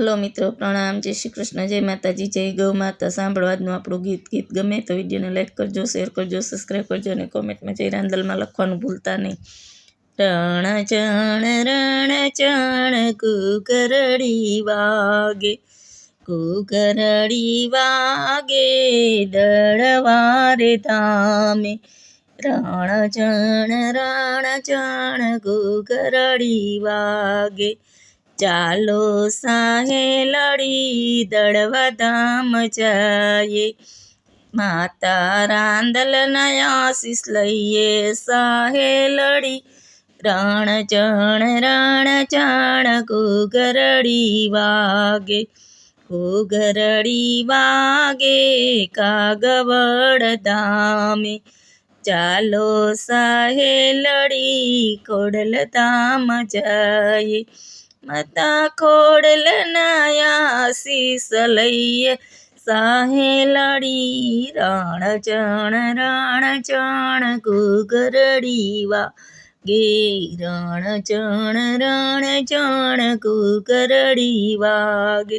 Hello મિત્રો, પ્રણામ, જય શ્રી કૃષ્ણ, જય માતાજી, જય ગૌ માતા. સાંભળવાનું આપણું ગીત ગીત ગમે તો વિડીયોને લાઈક કરજો શેર કરજો સબસ્ક્રાઈબ કરજો અને કોમેન્ટમાં જય રાંદલમાં લખવાનું ભૂલતા નહીં. રણ, ચણ રણ, ચણ, કુકરડી વાગે કુકરડી વાગે, દળવારે તામે રણ, ચણ રણ, ચણ, કુકરડી વાગે ચાલો સાહેલડી દળવા ધામ જઈએ. માતા રાંદલ આશીષ લઈએ. સાહેલડી રણ ચણ રણ ચણ, ઘૂઘરડી વાગે. ઘૂઘરડી વાગે કાગવડ ધામે. ચાલો સાહેલડી કોડલ ધામ જઈએ. માતા ખોડલ આશીષ લઈએ. સાહેલડી રણ ચણ રણ ચણ કુગરડી વા ગે રણ ચણ રણ ચણ કુગરડી વાગે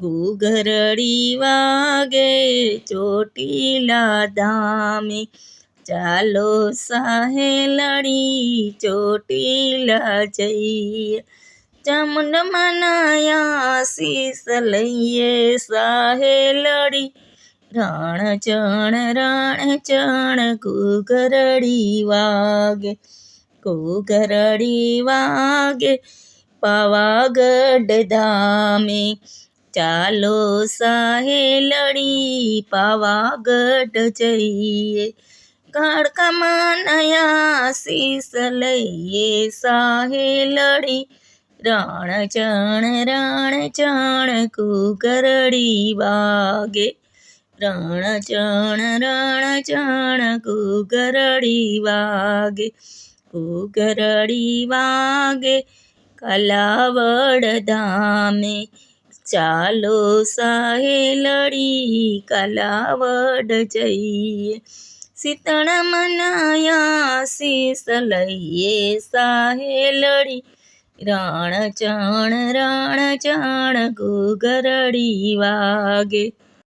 ઘૂઘરડી વાગે ચોટીલા ધામે. ચાલો સાહેલડી ચોટીલા જઈએ. ચામુંડમાના શીસ લઈએ સાહેલડી રણ ચણ રણ ચણ કુગરડી વાગે કુગરડી વાગે. પાવાગઢ ધામે ચાલો સાહેલડી પાવાગઢ જઈએ. કાળકામાં નયા શીસ લઈએ સાહેલડી રણ ચણ રણ ચણ કુકરડી વાગે. રણ ચણ રણ ચણ કુકરડી વાગે. કુકરડી વાગે કલાવડ ધામે. ચાલો સાહેલડી કલાવડ જઈએ. શીતળ મનાયા શીસ લઈએ સાહેલડી રણ ચણ રણ ચણ ઘૂઘરડી વાગે.